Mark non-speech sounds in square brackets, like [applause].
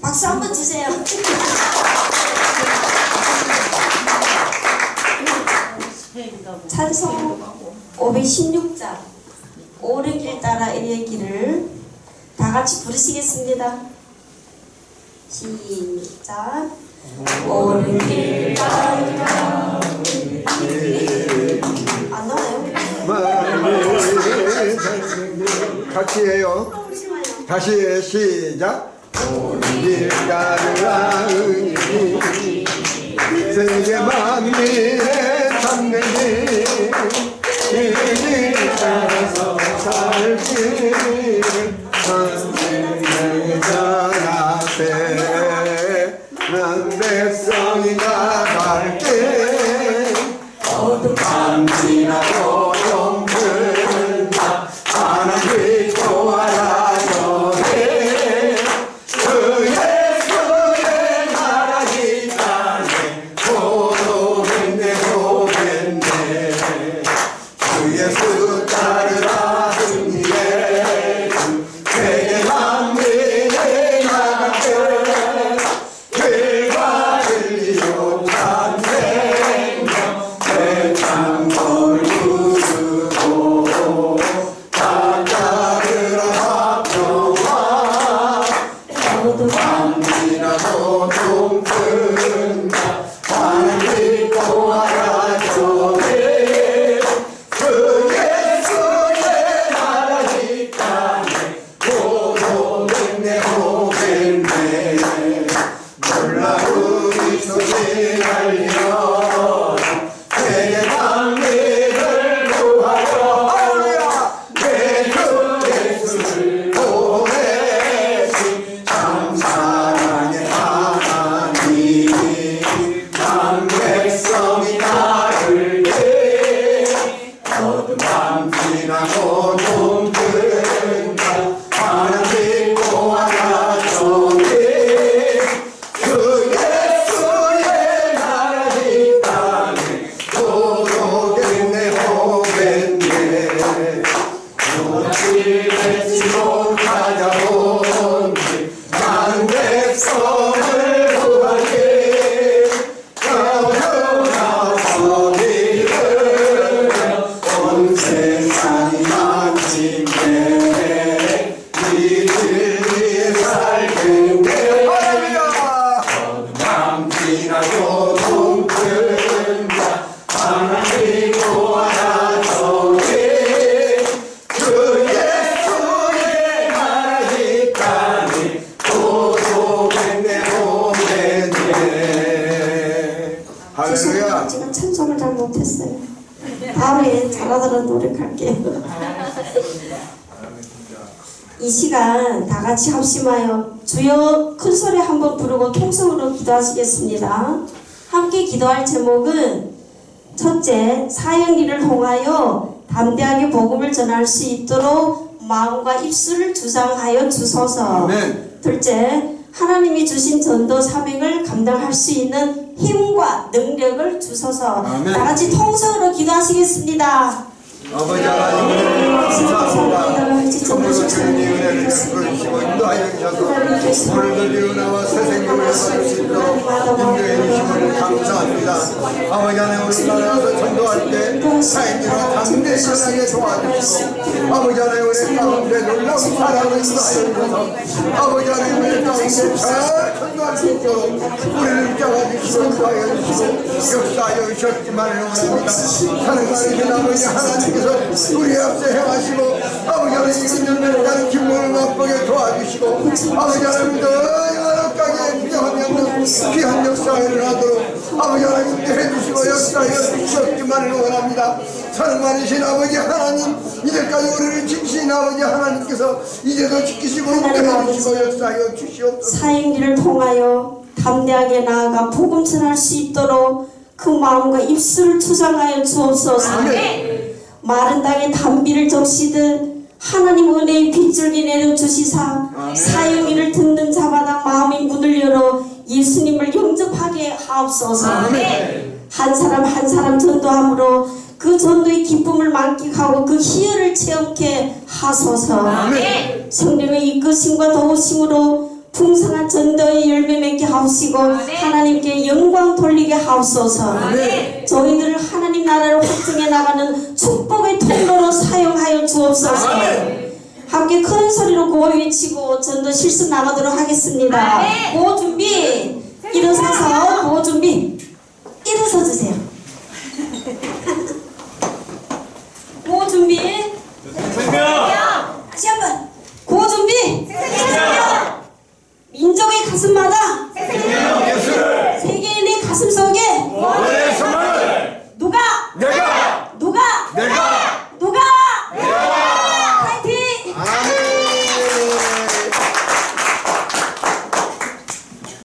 박수 한 번 주세요. 찬송 516장 오른 길 따라 이의 길을 다 같이 부르시겠습니다. 시작. 오른 길 따라 안 나와요? 같이 해요. 잠시만요. 다시 시작. 오늘 가르라니 세계 만민의 참내니 이길 따라서 살기 하늘의 전하세 밤지 오겠네 할렐루야. 제가 찬송을 잘 못했어요. 다음에 잘하도록 노력할게요. 이 시간 다 같이 합심하여 주여 큰 소리 한번 부르고 통성으로 기도하시겠습니다. 함께 기도할 제목은 첫째, 사형리를 통하여 담대하게 복음을 전할 수 있도록 마음과 입술을 주장하여 주소서. 아멘. 둘째, 하나님이 주신 전도 사명을 감당할 수 있는 힘과 능력을 주소서. 아멘. 다 같이 통성으로 기도하시겠습니다. 아버지 하나님 감사합니다 주는 이 은혜를 베풀으시고 인도하여 주셔서 오늘도 이 은혜와 새 생명을 받을 수 있도록 인도해 감사합니다. 아버지 하나님 우리나라에서 전도할 때 사인들과 담대 전하게 도와주시고 아버지 하나님 우리 가운데 놀라운 사랑을 인도하여 주셔서. 아버지 하나님 우리 가운데 잘 전도할 수 있도록 우리를 잡아주시고 인도하여 주시고 역사하여 주셨지만을 원합니다. 하나님 아버지 하나님께서 우리 앞서 행하시고 아버지 하나님 이런 열매를 기쁨을 맛보게 도와주시고 아버지 하나님 더 영원하게 없는 귀한 역사를 일하도록 아버지 하나님 해주시고 역사하여 주셨기만을 원합니다. 사랑받으신 아버지 하나님 이제까지 우리를 지키신 아버지 하나님께서 이제도 지키시고 인도해주시고 역사하여 주시옵소서. 사행기를 통하여 담대하게 나아가 복음 전할 수 있도록 그 마음과 입술을 투상하여 주옵소서. 마른 땅에 담비를 적시듯 하나님 은혜의 빗줄기 내려주시사 사형이를 듣는 자마다 마음의 문을 열어 예수님을 영접하게 하옵소서. 한 사람 한 사람 전도함으로 그 전도의 기쁨을 만끽하고 그 희열을 체험케 하소서. 성령의 이끄심과 도우심으로 풍성한 전도의 열매 맺게 하옵시고 하나님께 영광 돌리게 하옵소서. 저희들을 하나님 나라를 확증해 나가는 축복의 통로로 사용하여 주옵소서 함께 큰 소리로 고 외치고 전도 실습 나가도록 하겠습니다. 아, 네. 고 준비 일어서서 고 준비 일어서 주세요. [laughs] 고 준비